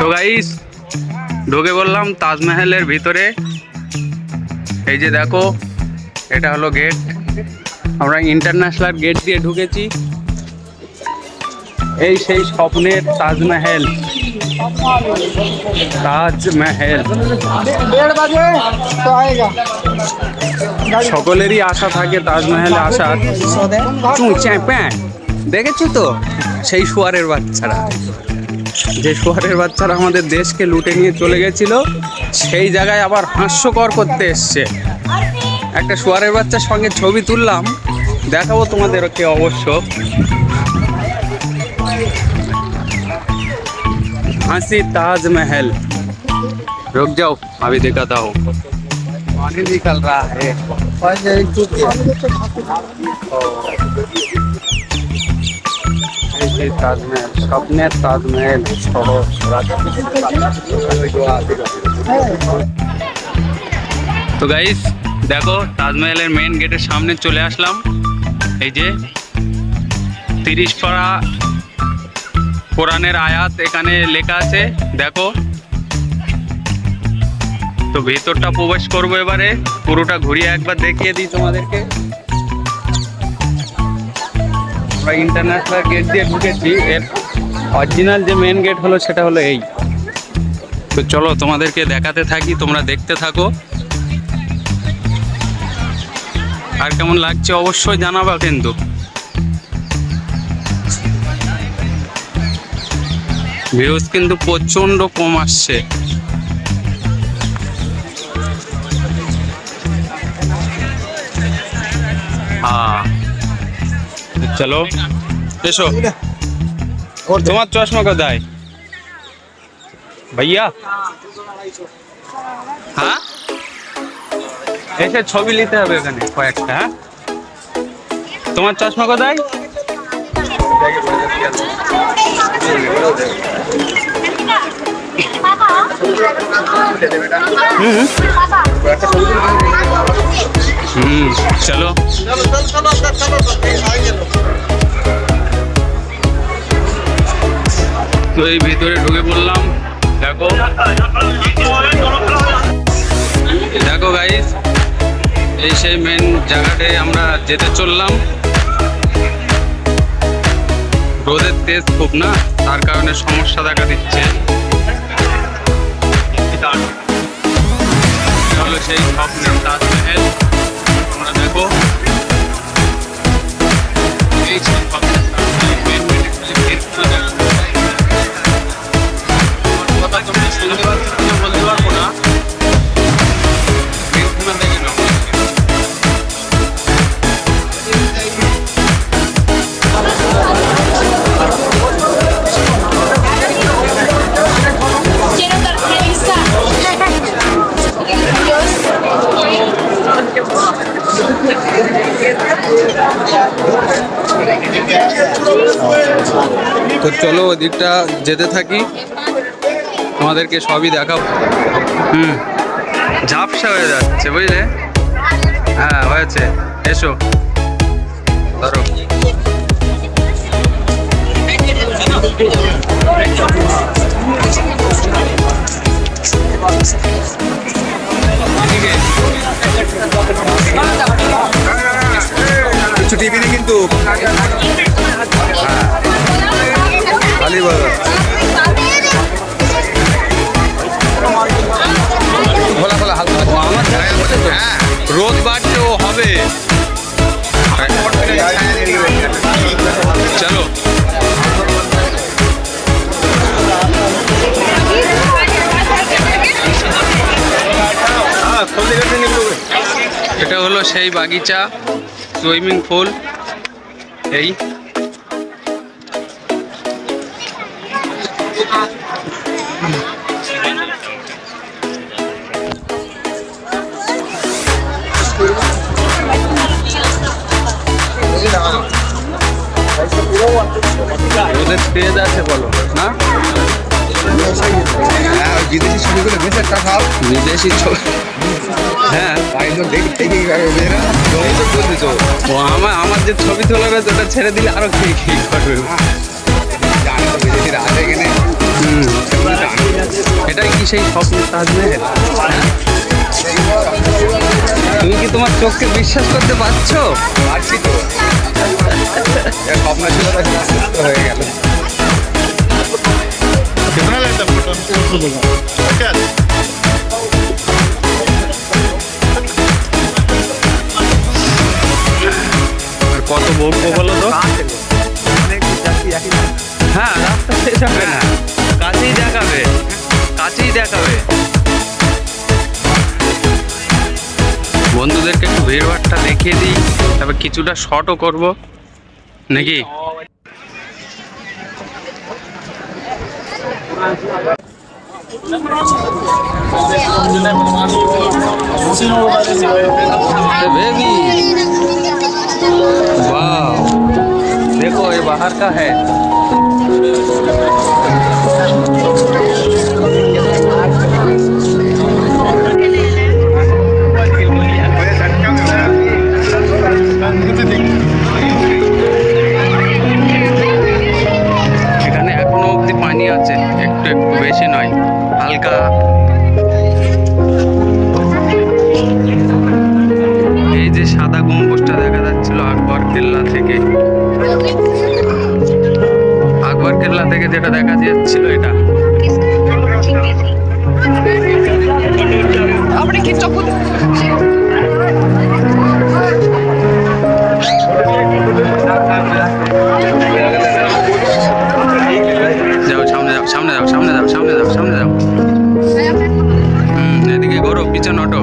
তো গাইস ঢুকে বললাম তাজমহলের ভিতরে। এই যে দেখো এটা হলো গেট আমরা ইন্টারন্যাশনাল গেট দিয়ে ঢুকেছি। এই সেই স্বপ্নের তাজমহল। তাজমহল। সকলেরই আশা থাকে তাজমহলে আসার। দেখেছ তো? সেই শুয়ারের বাচ্চারা। যে শুয়ারের বাচ্চারা আমাদের দেশকে লুটে নিয়ে চলে গেছিল সেই জায়গায় আবার হাস্যকর করতে এসছে একটা শুয়ারের বাচ্চার সঙ্গে ছবি তুললাম দেখাবো তোমাদেরকে অবশ্য হাসি তাজমহল रुक जाओ अभी दिखाता हूँ पानी निकल रहा है যে তাজমহল, স্বপ্নের তাজমহল তো গাইস দেখো, তাজমহলের মেন গেটের সামনে চলে আসলাম। এই যে তিরিশ পাড়া কোরআনের আয়াত এখানে লেখা আছে, দেখো। তো ভেতরটা প্রবেশ করব এবারে, পুরোটা ঘুরিয়ে একবার দেখিয়ে দিই তোমাদেরকে। আমরা ইন্টারন্যাশনাল গেট দিয়ে ঢুকেছি। এর অরিজিনাল যে মেন গেট হলো সেটা হলো এই। তো চলো তোমাদেরকে দেখাতে থাকি, তোমরা দেখতে থাকো। আর কেমন লাগছে অবশ্যই জানাবা কিন্তু। ভিউজ কিন্তু প্রচণ্ড কম আসছে। হ্যাঁ চলো এসো। তোমার চশমা কোথায়? ভাইয়া। হ্যাঁ? এসে ছবি নিতে হবে এখানে কয়েকটা হ্যাঁ? তোমার চশমা কোথায়? হুম চলো তো এই ভিতরে ঢুকে পড়লাম দেখো দেখো গাইস এই সেই মেন জায়গাটায় আমরা যেতে চললাম। রোদের তেজ খুব না? তার কারণে সমস্যা দেখা দিচ্ছে। এটা হলো সেই স্বপ্নের তাজমহল তোমরা দেখো এই সেই তো চলো ওদিকটা যেতে থাকি। তোমাদেরকে সবই দেখাবো। হুম। ঝাপসা হয়ে যাচ্ছে, বুঝলে? হ্যাঁ হয়েছে। এসো। ধরো। কিন্তু। সেই বাগিচা সুইমিং পুল এই। ওদের তেজ আছে বলো না? হ্যাঁ বিদেশি ছবিগুলো বেশ একটা ভাব বিদেশি ছবি। হ্যাঁ একদম দেখে দেখে মেয়েরা এই তো বলতে তো ও আমার আমার যে ছবি তোলা রয়েছে ওটা ছেড়ে দিলে আরো কি কি করবে জানি তো বিদেশিরা আছে এখানে হুম সেগুলো জানি সেই স্বপ্নের তাজমহল হ্যাঁ? তুমি কি তোমার চোখকে বিশ্বাস করতে পারছো পারছি তো এর স্বপ্ন ছিল তো সত্য হয়ে গেল कितना लेता फोटो क्या কত বলব বলো তো? হ্যাঁ রাস্তাতে যাবে না। কাছেই দেখাবে। কাছেই দেখাবে। বন্ধুদেরকে একটু ভিড় ভিড়ভাড়টা দেখিয়ে দিই তারপর কিছুটা শর্টও করব। নাকি? বেবি देखो ये बाहर का है এখানে এখনো অবধি পানি আছে একটু একটু বেশি নয় হালকা এই যে সাদা গম্বুজটা দেখা যাচ্ছিল আকবর কেল্লা থেকে কেল্লা থেকে যেটা দেখা যাচ্ছিল এটা। যাও সামনে যাও সামনে যাও সামনে যাও সামনে যাও সামনে যাও। হুম এদিকে ঘোরো পিছন অটো।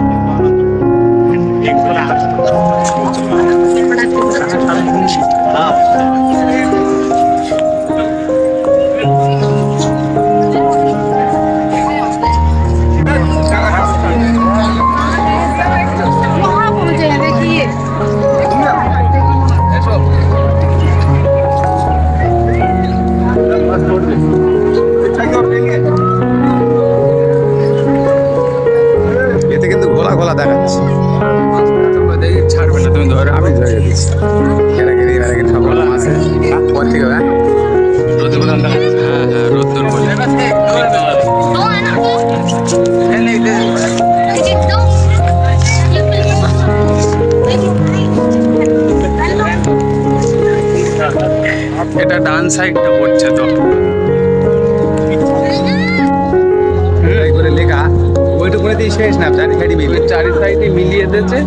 ধরে আমি ধরে দিচ্ছি। হ্যাঁ? এটা ডান সাইডটা পড়ছে তো। হ্যাঁ, করে লেখা। দিয়ে শেষ না চারি সাইডে চারি সাইডে মিলিয়ে দিয়েছে।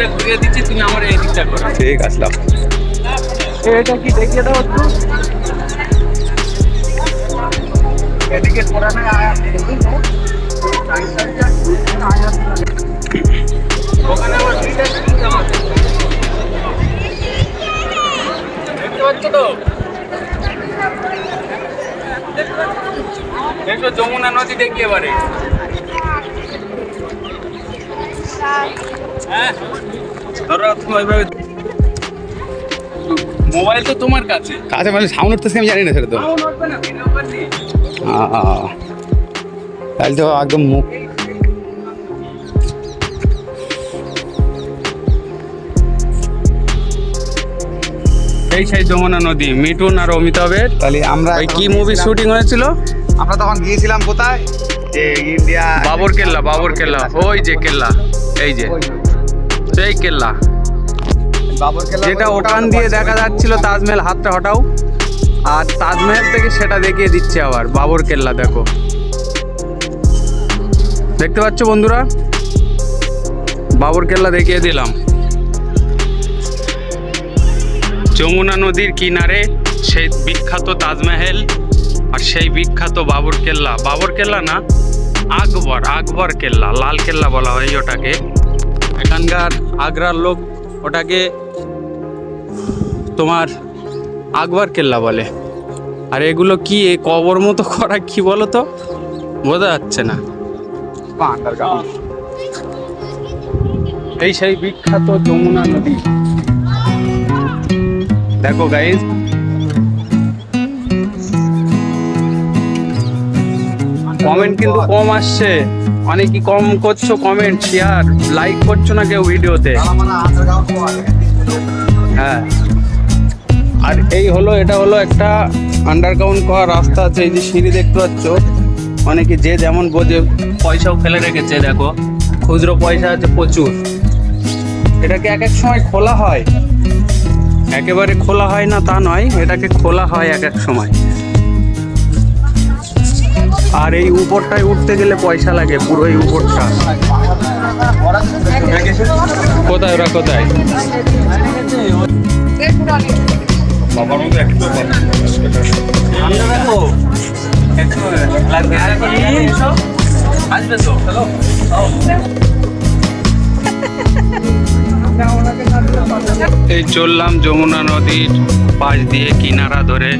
দিকটা ঘুরিয়ে দিচ্ছি তুমি আমার এই দিকটা করো। ঠিক আসলাম এটা কি দেখিয়ে দাও একটু? এদিকে ওখানে আবার দুইটা আছে। দেখতে পাচ্ছ তো? দেখো যমুনা নদী দেখি এবারে। ধরো তুমি ওইভাবে মোবাইল তো তোমার কাছে। কাছে মানে সাউন্ড উঠতেছে আমি জানি না সেটা তো। তাহলে তো একদম মুখ এই সেই যমুনা নদী মিঠুন আর অমিতাভের তাহলে আমরা কি মুভি শুটিং হয়েছিল? আমরা তখন গিয়েছিলাম কোথায়? ইন্ডিয়া বাবর কেল্লা বাবর কেল্লা। ওই যে কেল্লা এই যে। সেই কেল্লা। যেটা ওখান দিয়ে দেখা যাচ্ছিল তাজমহল, হাতটা হটাও। আর তাজমহল থেকে সেটা দেখিয়ে দিচ্ছে আবার, বাবর কেল্লা, দেখো। দেখতে পাচ্ছ বন্ধুরা? বাবর কেল্লা দেখিয়ে দিলাম। যমুনা নদীর কিনারে সেই বিখ্যাত তাজমহল আর সেই বিখ্যাত বাবর কেল্লা। বাবর কেল্লা না, আকবর আকবর কেল্লা, লাল কেল্লা বলা হয় ওটাকে। এখানকার আগ্রার লোক ওটাকে তোমার আকবর কেল্লা বলে। আর এগুলো কি, এ কবর মতো করা কি বলো তো বোঝা যাচ্ছে না। এই সেই বিখ্যাত যমুনা নদী। দেখো গাইজ কমেন্ট কিন্তু কম আসছে। অনেকই কম করছ কমেন্ট শেয়ার লাইক করছ না কেউ ভিডিওতে হ্যাঁ। আর এই হলো, এটা হলো একটা আন্ডারগ্রাউন্ড করা রাস্তা আছে, এই যে সিঁড়ি দেখতে পাচ্ছ। অনেকে যে যেমন বোঝে, পয়সাও ফেলে রেখেছে, দেখো। খুচরো পয়সা আছে প্রচুর। এটাকে এক এক সময় খোলা হয়। একেবারে খোলা হয় না তা নয়, এটাকে খোলা হয় এক এক সময়। আর এই উপরটায় উঠতে গেলে পয়সা লাগে, পুরো এই উপরটা। কোথায় ওরা, কোথায়? এই চললাম যমুনা নদীর পাশ দিয়ে কিনারা ধরে।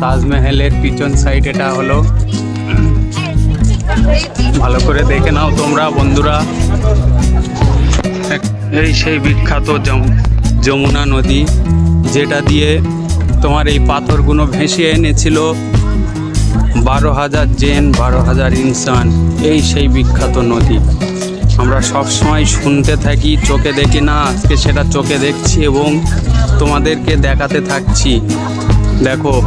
তাজমহলের পিছন সাইড এটা হলো ভালো করে দেখে নাও তোমরা, বন্ধুরা। এই সেই বিখ্যাত যম- যমুনা নদী, যেটা দিয়ে তোমার এই পাথরগুলো ভেসিয়ে এনেছিল বারো হাজার জেন, বারো হাজার ইনসান। এই সেই বিখ্যাত নদী। আমরা সব সময় শুনতে থাকি, চোখে দেখি না, আজকে সেটা চোখে দেখছি এবং তোমাদেরকে দেখাতে থাকছি। দেখো।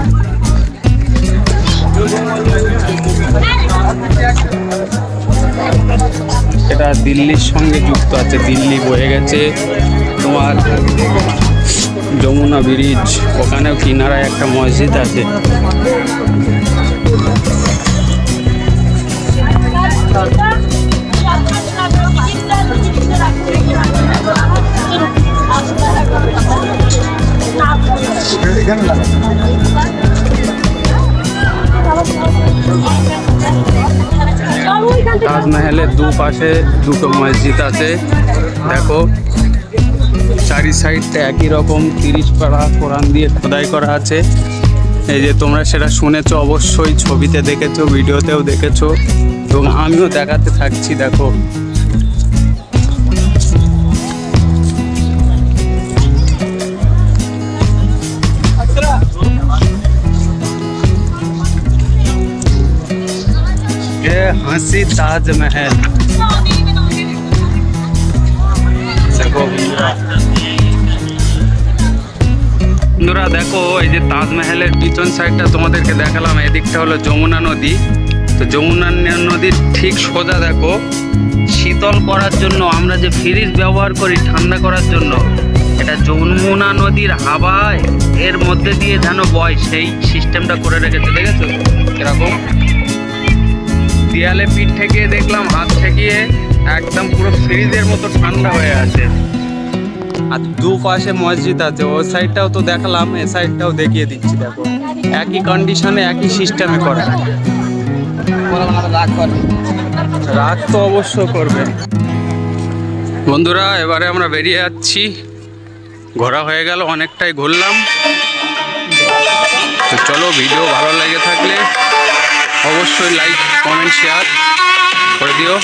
এটা দিল্লির সঙ্গে যুক্ত আছে। দিল্লি বয়ে গেছে তোমার যমুনা ব্রিজ। ওখানেও কিনারায় একটা মসজিদ আছে। তাজমহলের দুপাশে দুটো মসজিদ আছে। দেখো, চারি সাইডটা একই রকম, তিরিশ পাড়া কোরআন দিয়ে খোদাই করা আছে। এই যে তোমরা সেটা শুনেছো, অবশ্যই ছবিতে দেখেছ, ভিডিওতেও দেখেছ। এবং আমিও দেখাতে থাকছি, দেখো। হাসি তাজমহল দেখো বন্ধুরা দেখো এই যে তাজমহলের পিছন সাইডটা তোমাদেরকে দেখালাম, এদিকটা হলো যমুনা নদী। তো যমুনা নদীর ঠিক সোজা, দেখো, শীতল করার জন্য, আমরা যে ফ্রিজ ব্যবহার করি ঠান্ডা করার জন্য, এটা যমুনা নদীর হাওয়ায় এর মধ্যে দিয়ে যেন বয়, সেই সিস্টেমটা করে রেখেছে, দেখেছ? এরকম দেয়ালে পিঠ ঠেকিয়ে দেখলাম, হাত ঠেকিয়ে একদম পুরো ফ্রিজের মতো ঠান্ডা হয়ে আছে। আর দু পাশে মসজিদ আছে, ওই সাইডটাও তো দেখালাম, এ সাইডটাও দেখিয়ে দিচ্ছি, দেখো। একই কন্ডিশনে একই সিস্টেমে করা। রাগ তো অবশ্য করবে। বন্ধুরা, এবারে আমরা বেরিয়ে যাচ্ছি। ঘোরা হয়ে গেল, অনেকটাই ঘুরলাম। তো চলো ভিডিও ভালো লেগে থাকলে অবশ্যই লাইক কমেন্ট শেয়ার করে দিও।